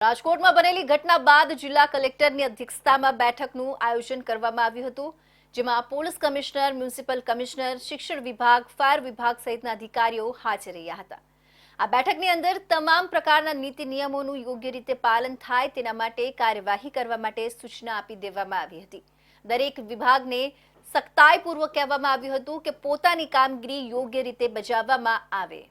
રાજકોટમાં બનેલી ઘટના બાદ જિલ્લા કલેક્ટરની અધ્યક્ષતામાં બેઠકનું આયોજન કરવામાં આવ્યું હતું, જેમાં પોલીસ કમિશનર, મ્યુનિસિપલ કમિશનર, શિક્ષણ વિભાગ, ફાયર વિભાગ સહિતના અધિકારીઓ હાજર રહ્યા હતા. આ બેઠકની અંદર તમામ પ્રકારના નીતિ નિયમોનું યોગ્ય રીતે પાલન થાય તેના માટે કાર્યવાહી કરવા માટે સૂચના આપી દેવામાં આવી હતી. દરેક વિભાગને સખ્તાઈપૂર્વક કહેવામાં આવ્યું હતું કે પોતાની કામગીરી યોગ્ય રીતે બજાવવામાં આવે.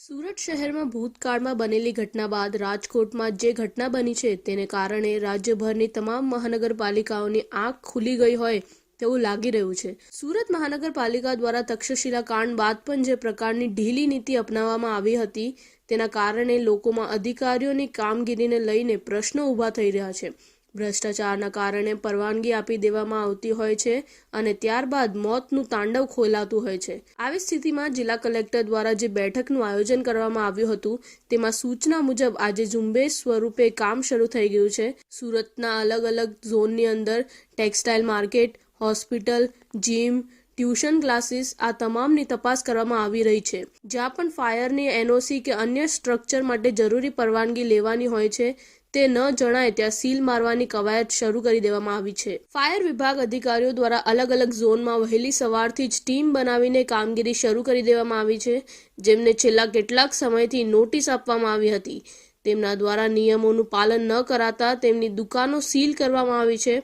સુરત શહેરમાં ભૂતકાળમાં બનેલી ઘટના બાદ રાજકોટમાં જે ઘટના બની છે તેને કારણે રાજ્યભરની તમામ મહાનગરપાલિકાઓની આંખ ખુલી ગઈ હોય તેવું લાગી રહ્યું છે. સુરત મહાનગરપાલિકા દ્વારા તક્ષશિલા કાંડ બાદ પણ જે પ્રકારની ઢીલી નીતિ અપનાવવામાં આવી હતી તેના કારણે લોકોમાં અધિકારીઓની કામગીરીને લઈને પ્રશ્નો ઊભા થઈ રહ્યા છે. ભ્રષ્ટાચારના કારણે પરવાનગી આપી દેવામાં આવતી હોય છે અને ત્યારબાદ મોતનું તાંડવ ખોલાતું હોય છે. આવી સ્થિતિમાં જિલ્લા કલેક્ટર દ્વારા જે બેઠકનું આયોજન કરવામાં આવ્યું હતું, તેમાં સૂચના મુજબ આજે ઝુંબેશ સ્વરૂપે કામ શરૂ થઈ ગયું છે. સુરતના અલગ અલગ ઝોનની અંદર textile market, hospital, gym, tuition classes આ તમામની તપાસ કરવામાં આવી રહી છે. જ્યાં પણ ફાયરની એનઓસી કે અન્ય સ્ટ્રક્ચર માટે જરૂરી પરવાનગી લેવાની હોય છે તે ન જણાય ત્યાં સીલ મારવાની કવાયત શરૂ કરી દેવામાં આવી છે. ફાયર વિભાગ અધિકારીઓ દ્વારા અલગ અલગ ઝોનમાં વહેલી સવારથી જ ટીમ બનાવીને કામગીરી શરૂ કરી દેવામાં આવી છે, જેમને છેલ્લા કેટલાક સમયથી નોટિસ આપવામાં આવી હતી. તેમના દ્વારા નિયમોનું પાલન ન કરાતા તેમની દુકાનો સીલ કરવામાં આવી છે.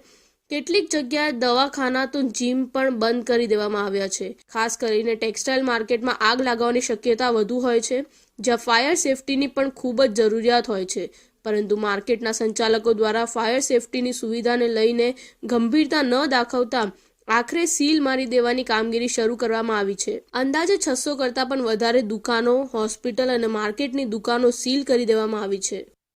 કેટલીક જગ્યાએ દવાખાના તો જીમ પણ બંધ કરી દેવામાં આવ્યા છે. ખાસ કરીને ટેક્સટાઇલ માર્કેટમાં આગ લાગવાની શક્યતા વધુ હોય છે, જ્યાં ફાયર સેફટીની પણ ખૂબ જ જરૂરિયાત હોય છે. પરંતુ માર્કેટના સંચાલકો દ્વારા ફાયર સેફટીની સુવિધાને લઈને ગંભીરતા ન દાખવતા આખરે સીલ મારી દેવાની કામગીરી શરૂ કરવામાં આવી છે. અંદાજે છસો કરતાં પણ વધારે દુકાનો, હોસ્પિટલ અને માર્કેટની દુકાનો સીલ કરી દેવામાં આવી છે.